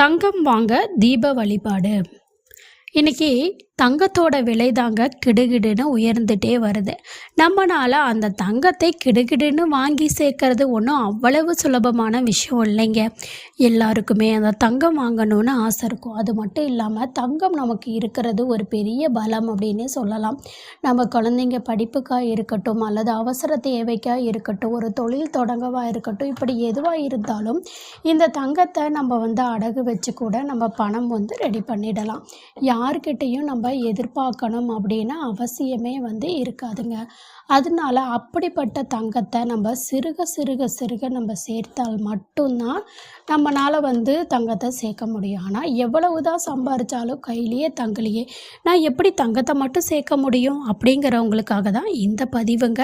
தங்கம் வாங்க தீப வழிபாடு. இன்னைக்கு தங்கத்தோட விலை தாங்க கிடுகிடுன்னு உயர்ந்துட்டே வருது. நம்மனால அந்த தங்கத்தை கிடுகிடுன்னு வாங்கி சேர்க்கறது ஒன்றும் அவ்வளவு சுலபமான விஷயம் இல்லைங்க. எல்லாருக்குமே அந்த தங்கம் வாங்கணும்னு ஆசை இருக்கும். அது மட்டும் இல்லாமல் தங்கம் நமக்கு இருக்கிறது ஒரு பெரிய பலம் அப்படின்னே சொல்லலாம். நம்ம குழந்தைங்க படிப்புக்காக இருக்கட்டும் அல்லது அவசர தேவைக்காக இருக்கட்டும் ஒரு தொழில் தொடங்கவாக இருக்கட்டும் இப்படி எதுவாக இருந்தாலும் இந்த தங்கத்தை நம்ம வந்து அடகு வச்சு கூட நம்ம பணம் வந்து ரெடி பண்ணிடலாம். யார்கிட்டேயும் நம்ம எதிர்பார்க்கணும் அப்படின்னு அவசியமே வந்து இருக்காதுங்க. அதனால அப்படிப்பட்ட தங்கத்தை நம்ம சிறுக சிறுக சிறுக நம்ம சேர்த்தால் மட்டும்தான் நம்மளால் வந்து தங்கத்தை சேர்க்க முடியும். ஆனால் எவ்வளவு தான் சம்பாரித்தாலும் கையிலேயே தங்கலையே. நான் எப்படி தங்கத்தை மட்டும் சேர்க்க முடியும் அப்படிங்கிறவங்களுக்காக தான் இந்த பதிவுங்க.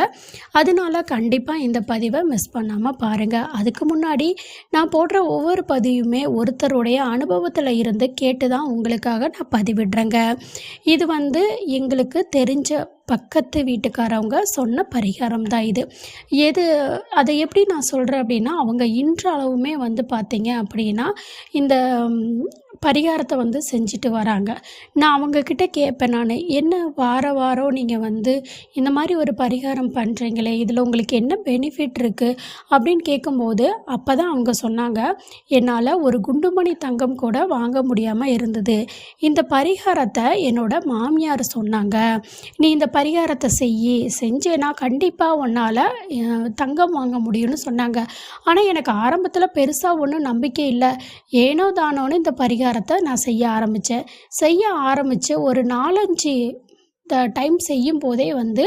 அதனால கண்டிப்பாக இந்த பதிவை மிஸ் பண்ணாமல் பாருங்கள் அதுக்கு முன்னாடி நான் போடுற ஒவ்வொரு பதிவுமே ஒருத்தருடைய அனுபவத்தில் இருந்து கேட்டு தான் உங்களுக்காக நான் பதிவிடுறேங்க. இது வந்து எங்களுக்கு தெரிஞ்ச பக்கத்து வீட்டுக்காரவங்க சொன்ன பரிகாரம் தான் இது. எது அதை எப்படி நான் சொல்கிறேன் அப்படின்னா அவங்க இன்றளவுமே வந்து பார்த்தீங்க அப்படின்னா இந்த பரிகாரத்தை வந்து செஞ்சுட்டு வராங்க. நான் அவங்கக்கிட்ட கேட்பேன் நான் என்ன வார வாரம் நீங்கள் வந்து இந்த மாதிரி ஒரு பரிகாரம் பண்ணுறீங்களே இதில் உங்களுக்கு என்ன பெனிஃபிட் இருக்குது அப்படின்னு கேட்கும்போது அப்போ தான் அவங்க சொன்னாங்க என்னால் ஒரு குண்டுமணி தங்கம் கூட வாங்க முடியாமல் இருந்தது. இந்த பரிகாரத்தை என்னோட மாமியார் சொன்னாங்க. நீ இந்த பரிகாரத்தை செய் செஞ்சேன்னா கண்டிப்பாக உன்னால் தங்கம் வாங்க முடியும்னு சொன்னாங்க. ஆனால் எனக்கு ஆரம்பத்தில் பெருசாக ஒன்றும் நம்பிக்கை இல்லை. ஏனோ தானோன்னு இந்த பரிகாரம் பரிகாரத்தை நான் செய்ய ஆரம்பித்தேன் செய்ய ஆரம்பித்து ஒரு நாலஞ்சு டைம் செய்யும் போதே வந்து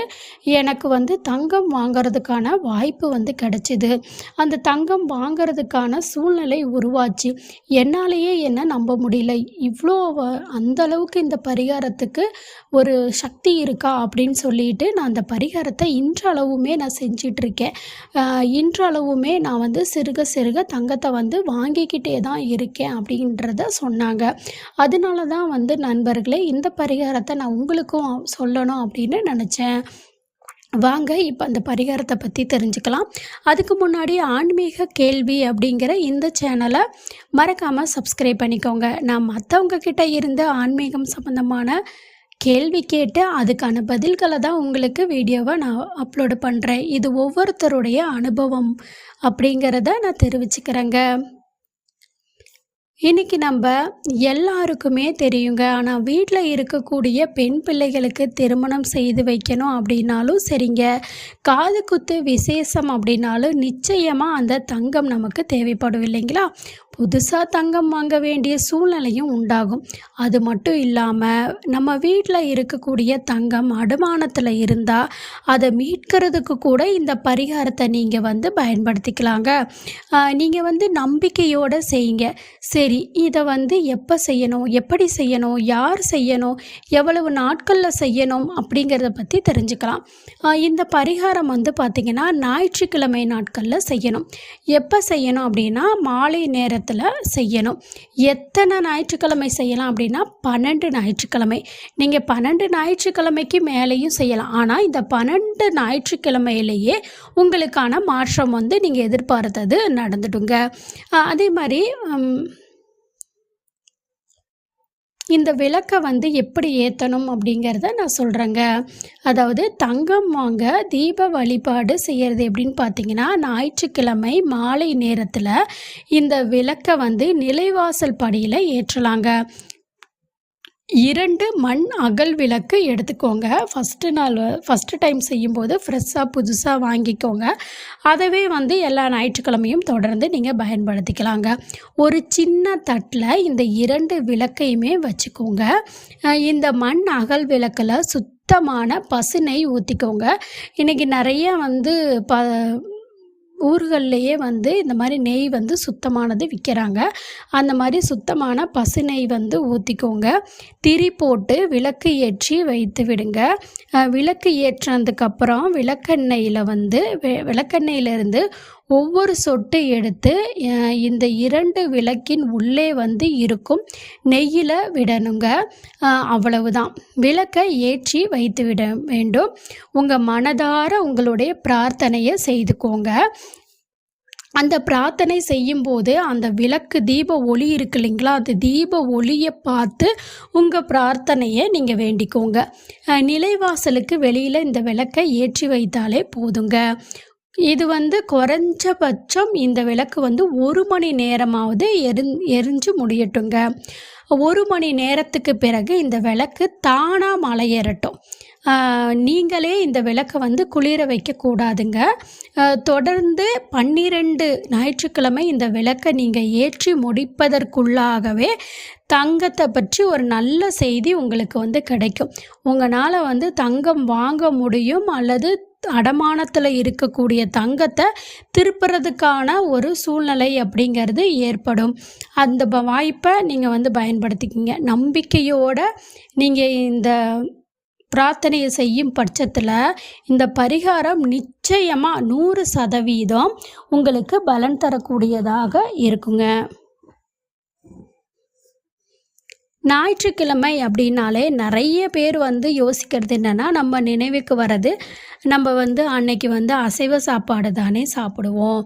எனக்கு வந்து தங்கம் வாங்கிறதுக்கான வாய்ப்பு வந்து கிடச்சிது. அந்த தங்கம் வாங்கிறதுக்கான சூழ்நிலை உருவாச்சு. என்னாலேயே என்ன நம்ப முடியல. இவ்வளோ அந்த அளவுக்கு இந்த பரிகாரத்துக்கு ஒரு சக்தி இருக்கா அப்படின்னு சொல்லிட்டு நான் அந்த பரிகாரத்தை இன்றளவுமே நான் செஞ்சிட்ருக்கேன். இன்றளவுமே நான் வந்து சிறுக சிறுக தங்கத்தை வந்து வாங்கிக்கிட்டே தான் இருக்கேன் அப்படின்றத சொன்னாங்க. அதனால தான் வந்து நண்பர்களே இந்த பரிகாரத்தை நான் உங்களுக்கும் சொல்லணும் அப்படின்னு நினச்சேன். வாங்க இப்போ அந்த பரிகாரத்தை பற்றி தெரிஞ்சுக்கலாம். அதுக்கு முன்னாடி ஆன்மீக கேள்வி அப்படிங்கிற இந்த சேனலை மறக்காமல் சப்ஸ்கிரைப் பண்ணிக்கோங்க. நான் மற்றவங்க கிட்ட இருந்து ஆன்மீகம் சம்மந்தமான கேள்வி கேட்டு அதுக்கான பதில்களை தான் உங்களுக்கு வீடியோவை நான் அப்லோடு பண்ணுறேன் இது ஒவ்வொருத்தருடைய அனுபவம் அப்படிங்கிறத நான் தெரிவிச்சுக்கிறேங்க. இன்னைக்கு நம்ம எல்லாருக்குமே தெரியுங்க. ஆனால் வீட்டில் இருக்கக்கூடிய பெண் பிள்ளைகளுக்கு திருமணம் செய்து வைக்கணும் அப்படின்னாலும் சரிங்க. காது குத்து விசேஷம் அப்படின்னாலும் நிச்சயமாக அந்த தங்கம் நமக்கு தேவைப்படும் இல்லைங்களா? புதுசாக தங்கம் வாங்க வேண்டிய சூழ்நிலையும் உண்டாகும். அது மட்டும் இல்லாமல் நம்ம வீட்டில் இருக்கக்கூடிய தங்கம் அடமானத்தில் இருந்தால் அதை மீட்கிறதுக்கு கூட இந்த பரிகாரத்தை நீங்கள் வந்து பயன்படுத்திக்கலாங்க. நீங்கள் வந்து நம்பிக்கையோடு செய்யுங்க. சரி இதை வந்து எப்போ செய்யணும்? எப்படி செய்யணும்? யார் செய்யணும்? எவ்வளவு நாட்களில் செய்யணும்? அப்படிங்கிறத பற்றி தெரிஞ்சுக்கலாம். இந்த பரிகாரம் வந்து பார்த்திங்கன்னா ஞாயிற்றுக்கிழமை நாட்களில் செய்யணும். எப்போ செய்யணும் அப்படின்னா மாலை நேரத்தில் செய்யணும். எத்தனை ஞாயிற்றுக்கிழமை செய்யலாம் அப்படின்னா பன்னெண்டு ஞாயிற்றுக்கிழமை. நீங்கள் பன்னெண்டு ஞாயிற்றுக்கிழமைக்கு மேலேயும் செய்யலாம். ஆனால் இந்த பன்னெண்டு ஞாயிற்றுக்கிழமையிலேயே உங்களுக்கான மாற்றம் வந்து நீங்கள் எதிர்பார்த்தது நடந்துடுங்க. அதே மாதிரி இந்த விளக்கை வந்து எப்படி ஏற்றணும் அப்படிங்கிறத நான் சொல்கிறேங்க அதாவது தங்கம் வாங்க தீப வழிபாடு செய்கிறது எப்படின்னு பார்த்தீங்கன்னா ஞாயிற்றுக்கிழமை மாலை நேரத்தில் இந்த விளக்கை வந்து நிலைவாசல் படியில் ஏற்றலாங்க. இரண்டு மண் அகல் விளக்கு எடுத்துக்கோங்க. ஃபஸ்ட்டு நாள் ஃபஸ்ட்டு டைம் செய்யும்போது ஃப்ரெஷ்ஷாக புதுசாக வாங்கிக்கோங்க. அதவே வந்து எல்லா ஞாயிற்றுக்கிழமையும் தொடர்ந்து நீங்கள் பயன்படுத்திக்கலாங்க. ஒரு சின்ன தட்டில் இந்த இரண்டு விளக்கையுமே வச்சுக்கோங்க. இந்த மண் அகல் விளக்கில் சுத்தமான பசுநெய் ஊற்றிக்கோங்க இன்றைக்கி நிறைய வந்து ப ஊர்கள்லையே வந்து இந்த மாதிரி நெய் வந்து சுத்தமானது விற்கிறாங்க அந்த மாதிரி சுத்தமான பசு நெய் வந்து ஊற்றிக்கோங்க திரி போட்டு விளக்கு ஏற்றி வைத்து விடுங்க. விளக்கு ஏற்றினதுக்கப்புறம் விளக்கெண்ணெயில் வந்து வெ- விளக்கெண்ணெயிலிருந்து ஒவ்வொரு சொட்டு எடுத்து இந்த இரண்டு விளக்கின் உள்ளே வந்து இருக்கும் நெய்யில் விடணுங்க. அவ்வளவுதான். விளக்கை ஏற்றி வைத்து விட வேண்டும். உங்கள் மனதார உங்களுடைய பிரார்த்தனையை செய்துக்கோங்க. அந்த பிரார்த்தனை செய்யும்போது அந்த விளக்கு தீப ஒளி இருக்கு இல்லைங்களா? அந்த தீப ஒளியை பார்த்து உங்கள் பிரார்த்தனையை நீங்கள் வேண்டிக்கோங்க. நிலைவாசலுக்கு வெளியில் இந்த விளக்கை ஏற்றி வைத்தாலே போதுங்க. இது வந்து குறைஞ்சபட்சம் இந்த விளக்கு வந்து ஒரு மணி நேரமாவது எரி எரிஞ்சு முடியட்டுங்க. ஒரு மணி நேரத்துக்கு பிறகு இந்த விளக்கு தானாக மலையேறட்டும். நீங்களே இந்த விளக்கை வந்து குளிர வைக்கக்கூடாதுங்க தொடர்ந்து பன்னிரெண்டு ஞாயிற்றுக்கிழமை இந்த விளக்கை நீங்கள் ஏற்றி முடிப்பதற்குள்ளாகவே தங்கத்தை பற்றி ஒரு நல்ல செய்தி உங்களுக்கு வந்து கிடைக்கும். உங்களால் வந்து தங்கம் வாங்க முடியும் அல்லது அடமானத்தில் இருக்கக்கூடிய தங்கத்தை திருப்புறதுக்கான ஒரு சூழ்நிலை அப்படிங்கிறது ஏற்படும். அந்த வாய்ப்பை நீங்கள் வந்து பயன்படுத்திக்கிங்க. நம்பிக்கையோட நீங்கள் இந்த பிரார்த்தனையை செய்யும் பட்சத்தில் இந்த பரிகாரம் நிச்சயமாக நூறு சதவீதம் உங்களுக்கு பலன் தரக்கூடியதாக இருக்குங்க. ஞாயிற்றுக்கிழமை அப்படின்னாலே நிறைய பேர் வந்து யோசிக்கிறது என்னென்னா நம்ம நினைவுக்கு வர்றது நம்ம வந்து அன்னைக்கு வந்து அசைவ சாப்பாடு தானே சாப்பிடுவோம்.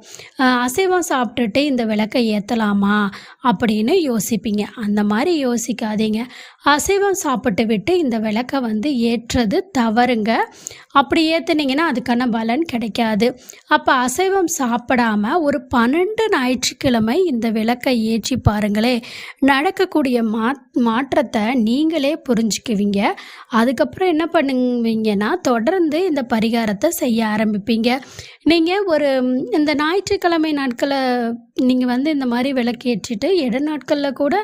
அசைவம் சாப்பிட்டுட்டு இந்த விளக்கை ஏற்றலாமா அப்படின்னு யோசிப்பீங்க. அந்த மாதிரி யோசிக்காதீங்க. அசைவம் சாப்பிட்டு விட்டு இந்த விளக்கை வந்து ஏற்றது தவறுங்க. அப்படி ஏற்றுனீங்கன்னா அதுக்கான பலன் கிடைக்காது. அப்போ அசைவம் சாப்பிடாம ஒரு பன்னெண்டு ஞாயிற்றுக்கிழமை இந்த விளக்கை ஏற்றி பாருங்களே நடக்கக்கூடிய மா மாற்றத்தை நீங்களே புரிஞ்சுக்குவீங்க. அதுக்கப்புறம் என்ன பண்ணுவீங்கன்னா தொடர்ந்து இந்த பரிகாரத்தை செய்ய ஆரம்பிப்பீங்க. நீங்கள் ஒரு இந்த ஞாயிற்றுக்கிழமை நாட்களை நீங்கள் வந்து இந்த மாதிரி விளக்கேற்றிட்டு இட நாட்களில் கூட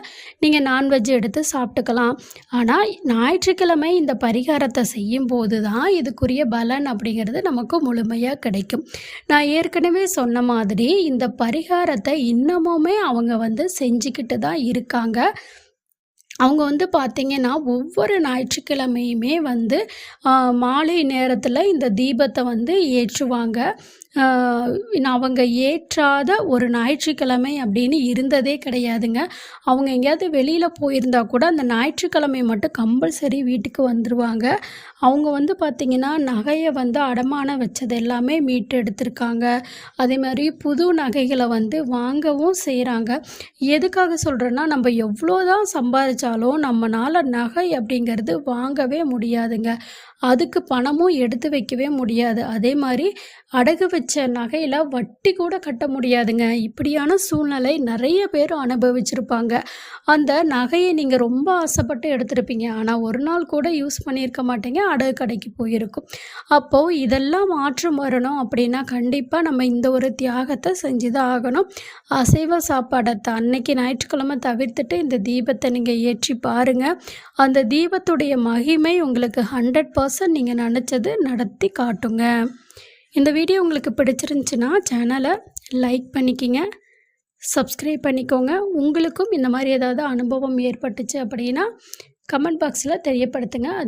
நீங்கள் நான்வெஜ் எடுத்து சாப்பிட்டுக்கலாம். ஆனால் ஞாயிற்றுக்கிழமை இந்த பரிகாரத்தை செய்யும் போது தான் இதுக்குரிய பலன் அப்படிங்கிறது நமக்கு முழுமையாக கிடைக்கும். நான் ஏற்கனவே சொன்ன மாதிரி இந்த பரிகாரத்தை இன்னமுமே அவங்க வந்து செஞ்சுக்கிட்டு தான் இருக்காங்க. அவங்க வந்து பார்த்திங்கன்னா ஒவ்வொரு ஞாயிற்றுக்கிழமையுமே வந்து மாலை நேரத்தில் இந்த தீபத்தை வந்து ஏற்றுவாங்க. அவங்க ஏற்றாத ஒரு ஞாயிற்றுக்கிழமை அப்படின்னு இருந்ததே கிடையாதுங்க. அவங்க எங்கேயாவது வெளியில் போயிருந்தா கூட அந்த ஞாயிற்றுக்கிழமை மட்டும் கம்பல்சரி வீட்டுக்கு வந்துடுவாங்க அவங்க வந்து பார்த்திங்கன்னா நகையை வந்து அடமானம் வச்சது எல்லாமே மீட்டு எடுத்திருக்காங்க. அதே மாதிரி புது நகைகளை வந்து வாங்கவும் செய்கிறாங்க எதுக்காக சொல்கிறேன்னா நம்ம எவ்வளோ தான் சம்பாதிச்சாலும் நம்மளால் நகை அப்படிங்கிறது வாங்கவே முடியாதுங்க. அதுக்கு பணமும் எடுத்து வைக்கவே முடியாது. அதே மாதிரி அடகு வச்ச நகையில் வட்டி கூட கட்ட முடியாதுங்க. இப்படியான சூழ்நிலை நிறைய பேர் அனுபவிச்சிருப்பாங்க. அந்த நகையை நீங்கள் ரொம்ப ஆசைப்பட்டு எடுத்திருப்பீங்க. ஆனால் ஒரு நாள் கூட யூஸ் பண்ணியிருக்க மாட்டீங்க. அடகு கடைக்கு போயிருக்கும். அப்போது இதெல்லாம் மாற்றம் வரணும் அப்படின்னா கண்டிப்பாக நம்ம இந்த ஒரு தியாகத்தை செஞ்சு தான் ஆகணும். அசைவ சாப்பாடை அன்னைக்கு ஞாயிற்றுக்கிழமை தவிர்த்துட்டு இந்த தீபத்தை நீங்கள் ஏற்றி பாருங்கள் அந்த தீபத்துடைய மகிமை உங்களுக்கு ஹண்ட்ரட் பர்சன்ட் நீங்கள் நினச்சது நடத்தி காட்டுங்க. இந்த வீடியோ உங்களுக்கு பிடிச்சிருந்துச்சுன்னா சேனலை லைக் பண்ணிக்கிங்க சப்ஸ்கிரைப் பண்ணிக்கோங்க. உங்களுக்கும் இந்த மாதிரி ஏதாவது அனுபவம் ஏற்பட்டுச்சு அப்படின்னா கமெண்ட் பாக்ஸில் தெரியப்படுத்துங்க. அது